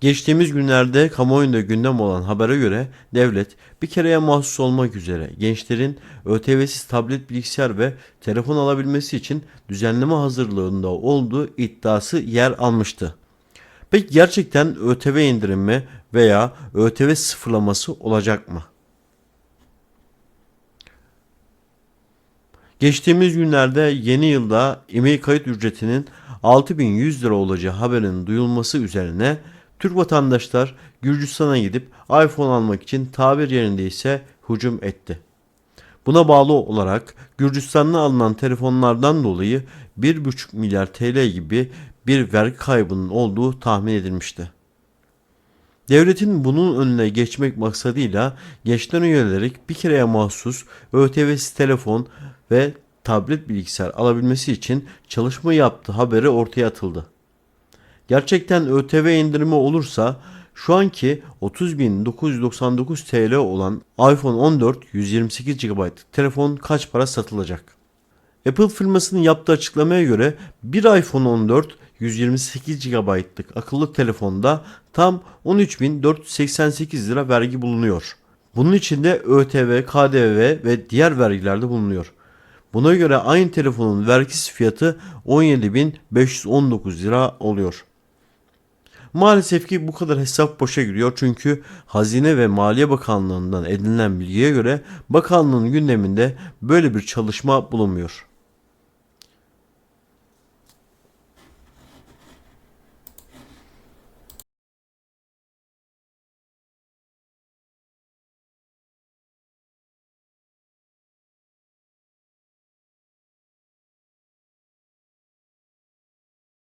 Geçtiğimiz günlerde kamuoyunda gündem olan habere göre devlet bir kereye mahsus olmak üzere gençlerin ÖTV'siz tablet bilgisayar ve telefon alabilmesi için düzenleme hazırlığında olduğu iddiası yer almıştı. Peki gerçekten ÖTV indirimi veya ÖTV sıfırlaması olacak mı? Geçtiğimiz günlerde yeni yılda e-mail kayıt ücretinin 6100 lira olacağı haberinin duyulması üzerine Türk vatandaşlar Gürcistan'a gidip iPhone almak için tabir yerindeyse hücum etti. Buna bağlı olarak Gürcistan'dan alınan telefonlardan dolayı 1,5 milyar TL gibi bir vergi kaybının olduğu tahmin edilmişti. Devletin bunun önüne geçmek maksadıyla gençlere yönelik bir kereye mahsus ÖTV'siz telefon ve tablet bilgisayar alabilmesi için çalışma yaptığı haberi ortaya atıldı. Gerçekten ÖTV indirimi olursa şu anki 30.999 TL olan iPhone 14 128 GB telefon kaç para satılacak? Apple firmasının yaptığı açıklamaya göre bir iPhone 14 128 GB'lık akıllı telefonda tam 13.488 lira vergi bulunuyor. Bunun içinde ÖTV, KDV ve diğer vergiler de bulunuyor. Buna göre aynı telefonun vergisiz fiyatı 17.519 lira oluyor. Maalesef ki bu kadar hesap boşa giriyor çünkü Hazine ve Maliye Bakanlığı'ndan edinilen bilgiye göre bakanlığın gündeminde böyle bir çalışma bulunmuyor.